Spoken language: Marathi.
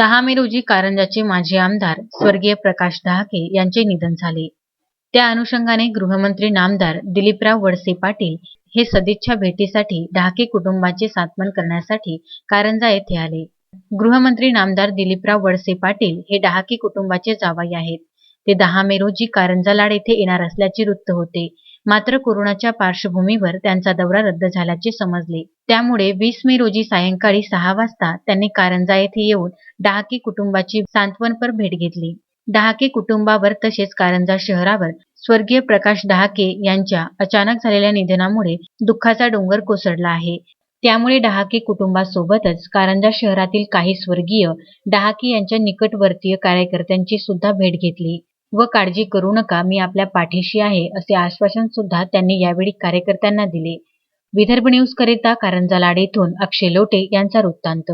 दहा मे रोजी कारंजाचे माजी आमदार स्वर्गीय प्रकाश डहाके यांचे निधन झाले. त्या अनुषंगाने गृहमंत्री नामदार दिलीपराव वडसे पाटील हे सदिच्छा भेटीसाठी डहाके कुटुंबाचे सांत्वन करण्यासाठी कारंजा येथे आले. गृहमंत्री नामदार दिलीपराव वडसे पाटील हे डहाके कुटुंबाचे जावई आहेत. ते दहा मे रोजी कारंजा लाड येथे येणार असल्याचे वृत्त होते. मात्र कोरोनाच्या पार्श्वभूमीवर त्यांचा दौरा रद्द झाल्याचे समजले. त्यामुळे वीस मे रोजी सायंकाळी सहा वाजता त्यांनी कारंजा येथे येऊन डहाके कुटुंबाची सांत्वनपर भेट घेतली. डहाके कुटुंबावर तसेच कारंजा शहरावर स्वर्गीय प्रकाश डहाके यांच्या अचानक झालेल्या निधनामुळे दुःखाचा डोंगर कोसळला आहे. त्यामुळे डहाके कुटुंबासोबतच कारंजा शहरातील काही स्वर्गीय डहाके यांच्या निकटवर्तीय कार्यकर्त्यांची सुद्धा भेट घेतली. व काळजी करू नका मी आपल्या पाठीशी आहे असे आश्वासन सुद्धा त्यांनी यावेळी कार्यकर्त्यांना दिले. विदर्भ न्यूज करिता कारंजा लाड येथून अक्षय लोटे यांचा वृत्तांत.